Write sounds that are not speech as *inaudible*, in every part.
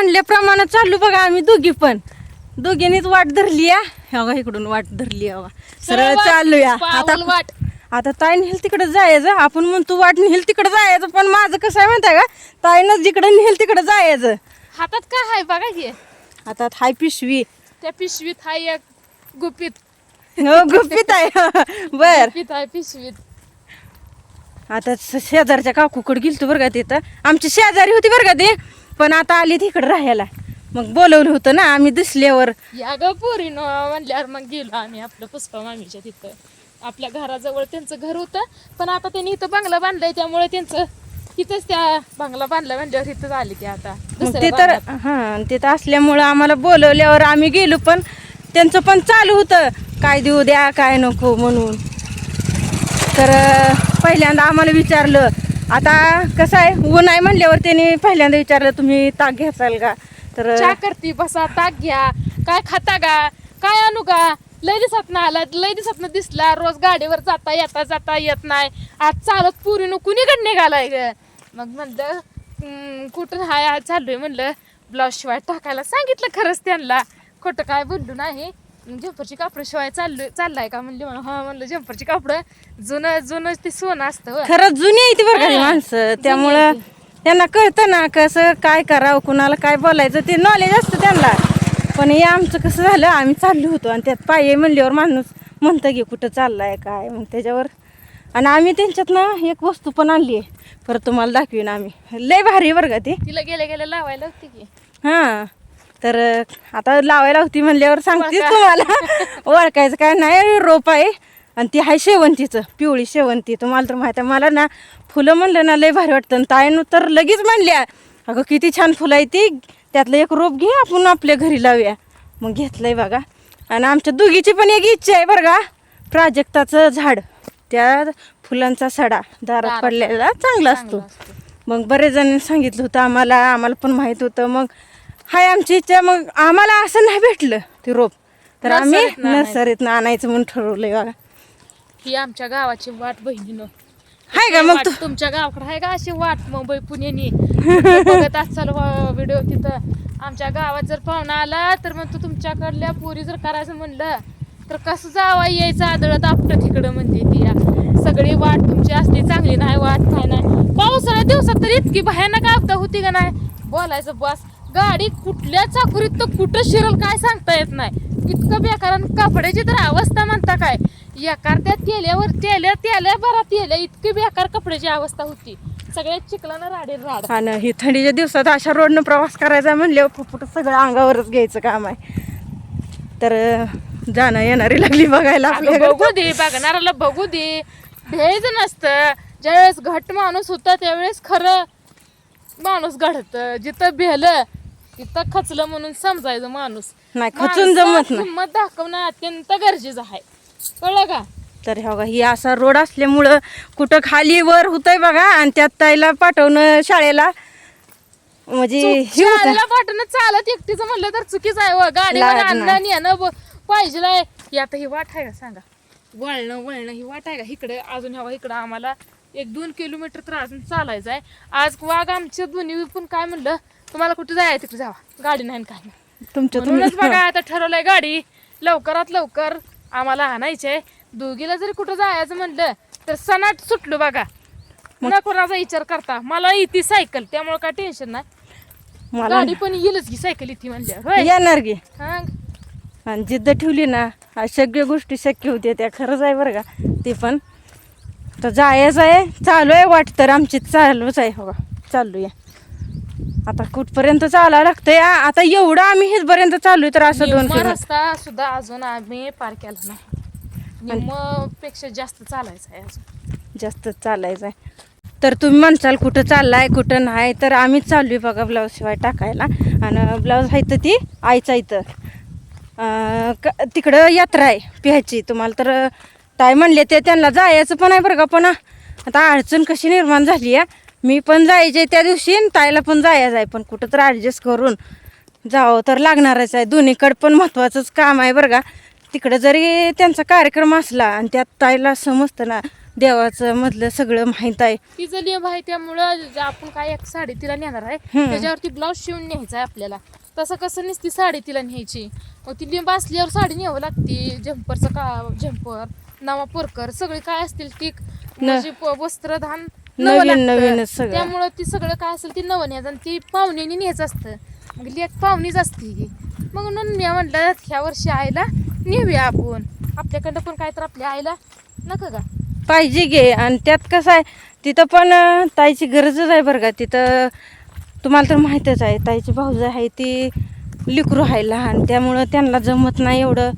म्हणल्याप्रमाणे चाललो बघा आम्ही दोघी पण. दोघींनीच वाट धरली या. ह्या इकडून वाट धरली बघा. सरळ चालूया आता वाट. आता ताई नेल तिकडे जायचं. आपण म्हणतो वाट नेल तिकडे जायचं पण माझं कसं आहे माहिती का? ताईनं जिकडे नेल तिकडे जायचं. हातात काय आहे बघा की आता हाय पिशवी. त्या पिशवीत हाय एक गुपित. हो गुपित आहे. *laughs* बर. गुपित आहे पिशवीत. आता शेजारच्या काकूकडे गेलतो बरं का तिथं. आमची शेजारी होती बरं का ते? पण आता आली तिकडे राहायला. मग बोलवलं होतं ना आम्ही दिसल्यावर. या ग पोरीन म्हणल्यावर मग गेलो आम्ही आपलं पुष्पा मामीच्या तिथं. आपल्या घराजवळ त्यांचं घर होतं पण आता त्यांनी इथं बंगला बांधलाय त्यामुळे त्यांचं इथंच त्या बंगला बांधला म्हणल्यावर इथंच आली ते आता. मग ते तर. हां तिथं असल्यामुळं आम्हाला बोलवल्यावर आम्ही गेलो पण त्यांचं पण चालू होतं. काय देऊ द्या काय नको म्हणून. तर पहिल्यांदा आम्हाला विचारलं आता कसं आहे? ऊन आहे म्हणल्यावर त्यांनी पहिल्यांदा विचारलं तुम्ही ताक घ्याचाल का? तर चहा करती बसा ताक घ्या. काय खाता का काय आणू का लय दिसत ना आला लय दिवसात दिसला. रोज गाडीवर जाता येता जाता येत नाही. आज चालत पुरीनं कुणीकडे निघालाय ग? मग म्हणलं कुठं हाय? आज चाललोय म्हणलं. ब्लाऊज शिवाय टाकायला सांगितलं खरंच त्यांना. खोटं काय बोललो नाही. जम्परची कापडं शिवाय चाललोय चाललाय का? म्हणले म्हणा हा म्हणलं जम्परची कापडं जुनं जुनं ते सोनं असतं. खरंच जुनी आहे ती बरं का हां, माणसं. त्यामुळं. त्यांना कळतं ना कसं काय करावं कुणाला काय बोलायचं ते नॉलेज असतं त्यांना. पण हे आमचं कसं झालं आम्ही चाललो होतो आणि त्यात पाय म्हणल्यावर माणूस म्हणतं की कुठं चाललाय काय? मग त्याच्यावर आणि आम्ही त्यांच्यातनं एक वस्तू पण आणली आहे. परत तुम्हाला दाखवीन आम्ही. लय भारी बरं का ती. तिला गेल्या गेल्या लावायला होती की. हां. तर आता लावायला होती म्हणल्यावर सांगतेच ओळखा. तुम्हाला. ओळखायचं काय नाही रोप आहे आणि ती आहे शेवंतीचं पिवळी शेवंती. तुम्हाला तर माहिती आहे मला ना फुलं म्हणलं ना लय भारी वाटतं. ताईनं तर लगेच म्हणल्या अगं किती छान फुलं आहे ती. त्यातलं एक रोप घे आपण आपल्या घरी लावूया. मग घेतलंय बघा. आणि आमच्या दोघीची पण एक इच्छा आहे बरं का प्राजक्ताचं झाड. त्या फुलांचा सडा दारात पडलेला चांगला असतो चांगलं असतं. मग बरेच जणांनी सांगितलं होतं आम्हाला आम्हाला पण माहीत होतं. मग हाय आमची इच्छा मग आम्हाला असं नाही भेटलं ते रोप. तर आम्ही नर्सरीतनं आणायचं. नर्सरीतनं आणायचं म्हणून ठरवलंय बघा. ही आमच्या गावाची वाट बहिणीनं. हाय का मग वाट तू? तुमच्या गावाकडे आहे का अशी वाट मुंबई पुण्यानी? *laughs* बघत असाल व्हिडिओ तिथं. आमच्या गावात जर पाहुणा आला तर मग तू तुमच्याकडल्या पोरी जर करायचं म्हणलं तर कसं जावा यायचं आदळत आपलं तिकडं म्हणते ती. या सगळी वाट तुमची असली चांगली नाही वाट काय नाही. पावसाळ्या दिवसात तर इतकी भयानक आपदा होती का नाही? बोलायचं बस. गाडी कुठल्या चाकुरीत तर कुठं शिरल काय सांगता येत नाही. इतकं बेकार आणि कपड्याची तर अवस्था म्हणता काय? एकार त्या तेल्यावर तेल्या तेल्या बरा तेल्या इतकी बेकार कपड्याची अवस्था होती. सगळ्यात चिखलानं राडे. राड आणि ही थंडीच्या दिवसात अशा रोडनं प्रवास करायचा म्हणल्यावर फुफुट सगळं अंगावरच घ्यायचं काम आहे. तर जाणं येणारी लागली बघायला बघू दे बघणाऱ्याला बघू दे. भ्यायचं नसतं. ज्यावेळेस घट माणूस होता त्यावेळेस खरं माणूस घडत. जिथं भेलं तिथं खचलं म्हणून समजायचं माणूस. नाही खचून जमत नाही. हिंमत दाखवणं अत्यंत गरजेचं आहे. कळलं का? तर हे बघा ही असा रोड असल्यामुळं कुठं खाली वर होतंय बघा आणि त्यात ताईला पाठवणं शाळेला. म्हणजे शाळेला पाठवणं चालत एकटीचं म्हणलं तर चुकीचं आहे व. गाडीवर लागत आणणं नाही. आणि येणं ब- पाहिजे. ही आता ही वाट आहे का सांगा? वळणं वळणं ही वाट आहे का? इकडे अजून हवा इकडं आम्हाला एक दोन किलोमीटर तर अजून चालायचं आहे आज वाघ आमच्या दोन्ही पण काय म्हणलं? तुम्हाला कुठे जायचं? तिकडे जावा. गाडी नाही काय नाही. तुमच्या म्हणूनच बघा आता ठरवलंय गाडी. लवकरात लवकर आम्हाला आणायचंय. दोघीला जरी कुठं जायचं म्हणलं तर सणाट सुटलो बघा. पुन्हा कोणाचा विचार करता? मला येते सायकल त्यामुळे काय टेन्शन नाही. मला गाडी पण येईलच की सायकल म्हणल्यावर होय? येणार की. हा. आणि जिद्द ठेवली ना आ सगळ्या गोष्टी शक्य होत्या त्या. खरंच आहे बरं का. ते पण. तर जायचं आहे. चालू आहे वाट तर आमची चालूच आहे हो चालू आहे. आता कुठपर्यंत चालावं लागतंय? आ, आता एवढं आम्ही हेचपर्यंत चालू आहे तर असं दोन निम्मा किलो. रस्ता सुद्धा अजून आम्ही पार केला नाही. निम्मपेक्षा जास्त चालायचं आहे अजून. जास्त चालायचं आहे. तर तुम्ही म्हणसाल कुठं चाललाय कुठं नाही तर आम्हीच चालू आहे बघा ब्लाऊज शिवाय टाकायला. आणि ब्लाऊज आहे तर ती आईचा इथं अं, क- तिकडं यात्रा आहे प्यायची. तुम्हाला तर ताई म्हणले ते त्यांना जायचं पण आहे बरं का पण आता अडचण कशी निर्माण झाली आहे? मी पण जायचे त्या दिवशी आणि ताईला पण जायचं आहे पण कुठं तर ॲडजस्ट करून जावं तर लागणारच आहे. दोन्हीकडं पण महत्त्वाचंच काम आहे बरं का. तिकडं जरी त्यांचा कार्यक्रम असला आणि त्यात ताईला समजतं ना देवाचं मधलं सगळं माहीत आहे. तिचं लिंब आहे त्यामुळं जे आपण काय एक साडी तिला नेणार आहे. त्याच्यावरती ब्लाऊज शिवून न्यायचा आहे आपल्याला. तसं कसं नसती साडी तिला न्यायची. मग ती लिंब असल्यावर साडी न्यावं लागती. झंपरचं का झंपर नवा परकर सगळे काय असतील ती म्हणजे प- वस्त्रधान नवं नवीन लागतं. नवीनच सगळं. त्यामुळं ती सगळं काय असेल ती नवं न्यायचं आणि ती पाहुण्यानी न्यायचं असतं. मग लेख पाहुणीच असते ही. मग म्हणून मी म्हणलं ह्या वर्षी आईला नेऊया आपण. आपल्याकडं पण काय तर आपल्या आईला नका का? पाहिजे गे आणि त्यात कसं आहे तिथं पण अं, ताईची गरजच आहे बरं का. तिथं तुम्हाला तर माहीतच आहे ताईची भाऊज आहे ती लिकरू आहे लहान त्यामुळं त्यांना जमत नाही एवढं.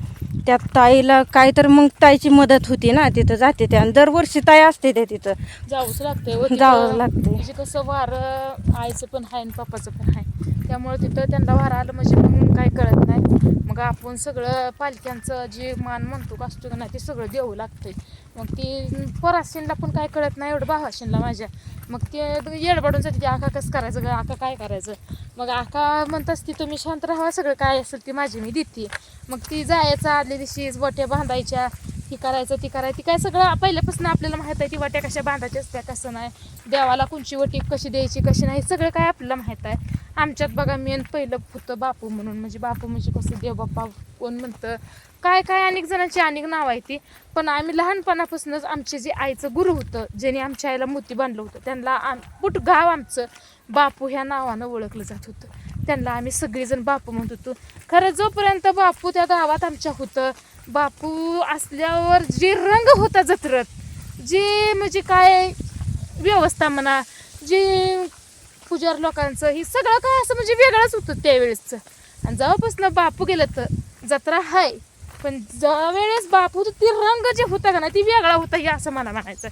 त्यात ताईला काय तर मग ताईची मदत होती ना तिथं जाते त्या आणि दरवर्षी ताई असते त्या तिथं. जाऊच लागतंय व तिथं जावंच लागतंय. म्हणजे कसं वारं आईचं पण आहे आणि पप्पाचं पण आहे त्यामुळे तिथं त्यांना वारं आलं म्हणजे मग काय कळत नाही. मग आपण सगळं पालख्यांचं जे मान म्हणतो का असतो का नाही ते सगळं देऊ लागतंय. मग ती पराशीनला पण काय कळत नाही एवढं भावाशीनला माझ्या. मग ते येडबडून जाते की आका कसं करायचं ग? आका काय करायचं? मग आका म्हणत असती तुम्ही शांत राहा सगळं काय असेल ती माझी मी देते. मग ती जायचं आदल्या दिवशी वट्या बांधायच्या ही करायचं ती करायचं. ती काय सगळं पहिल्यापासून आपल्याला माहीत आहे ती वाट्या कशा बांधायच्या असत्या कसं नाही. देवाला कोणची वटी कशी द्यायची कशी नाही सगळं काय आपल्याला माहीत आहे. आमच्यात बघा मेन पहिलं होतं बापू म्हणून. म्हणजे बापू म्हणजे कसं देव बाप्पा कोण म्हणतं? काय काय अनेक जणांची अनेक नाव आहे ती. पण आम्ही लहानपणापासूनच आमचे जे आईचं गुरु होतं ज्याने आमच्या आईला मोती बांधलं होतं त्यांना आम पुट गाव आमचं बापू ह्या नावानं ओळखलं जात होतं. त्यांना आम्ही सगळेजण बापू म्हणत होतो. खरं जोपर्यंत बापू त्या गावात आमच्या होतं बापू असल्यावर जे रंग होता जत्रत जे म्हणजे काय व्यवस्था म्हणा जे पुजार लोकांचं हे सगळं काय असं म्हणजे वेगळंच होतं त्यावेळेसचं. आणि जेव्हापासून बापू गेलं तर जत्रा हाय पण ज्या वेळेस बापू होतं ती रंग जे होता का ना ती वेगळा होता हे असं मला म्हणायचं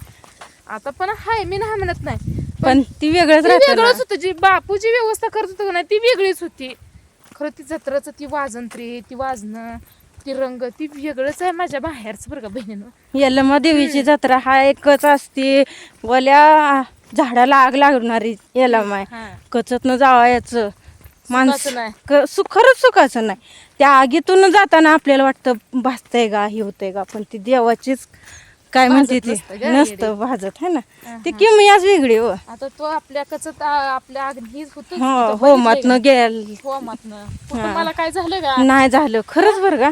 आता पण हाय मी नाही म्हणत नाही. पण ती वेगळंच वेगळंच ना. होतं जी बापू जी व्यवस्था करत होतं का नाही ती वेगळीच होती. खरं ती जत्राचं ती वाजंत्री ती वाजणं ती रंग ती वेगळंच आहे माझ्या बाहेरच बरं का बहिणीनं. यल्लमा देवीची जत्रा हा एकच असते. वल्या झाडाला आग लागणारी यल्लमा आहे. कचतनं जावायचं. माणस सुखाचं नाही. क- सु खरंच सुखाचं नाही. त्या आगीतून जाताना आपल्याला वाटतं भाजतंय का हे होतंय का? पण ती देवाचीच काय म्हणते ती? नसतं भाजत है ना? ती किमयाच वेगळी हो. आता तो आपल्या कचत आपल्या अग्नी होत हो हो मातनं गेल. मला काय झालं का? नाही झालं. खरंच बरं का?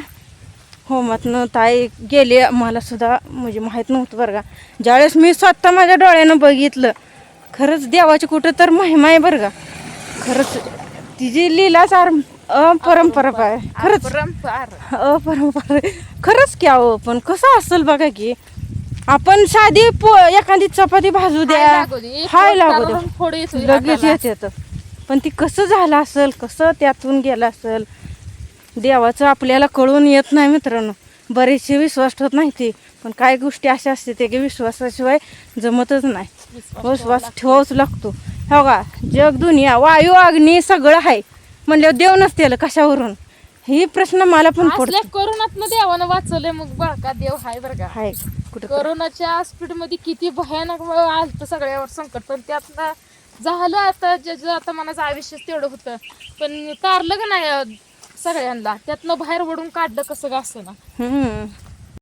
हो मातनं ताई गेली मला सुद्धा म्हणजे माहीत नव्हतं बरं का. ज्यावेळेस मी स्वतः माझ्या डोळ्यानं बघितलं खरंच देवाची कुठं तर महिमा आहे बरं का. खरंच तिची लीलाच आर अपरंपरा आहे खरंच. परंपार अपरंपरा. खरंच की अहो पण कसं असेल बघा की आपण साधी पो एखादी चपाती भाजू द्या हाय लागू द्या लगेच येत येतं पण ती कसं झालं असेल कसं त्यातून गेलं असेल देवाचं आपल्याला कळून येत नाही मित्रांनो. बरेचसे विश्वास ठेवत नाही ते. पण काही गोष्टी अशा असते ते की विश्वासाशिवाय जमतच नाही. विश्वास ठेवाच लागतो. हो का जग दुनिया वायू अग्नी सगळं आहे. म्हणल्यावर देव नसते कशावरून? ही प्रश्न मला पण पडतो. कोरोनातनं देवानं वाचवलंय मग बघ का देव हाय बरं का? हाय कुठं कोरोनाच्या स्पीडमध्ये किती भयानक आलतं सगळ्यावर संकट. पण त्यातनं झालं आता जे आता मनाचं आयुष्यच तेवढं होतं. पण तारलं का नाही? सगळ्यांना. त्यातनं बाहेर वडून काढलं कसं का असं ना.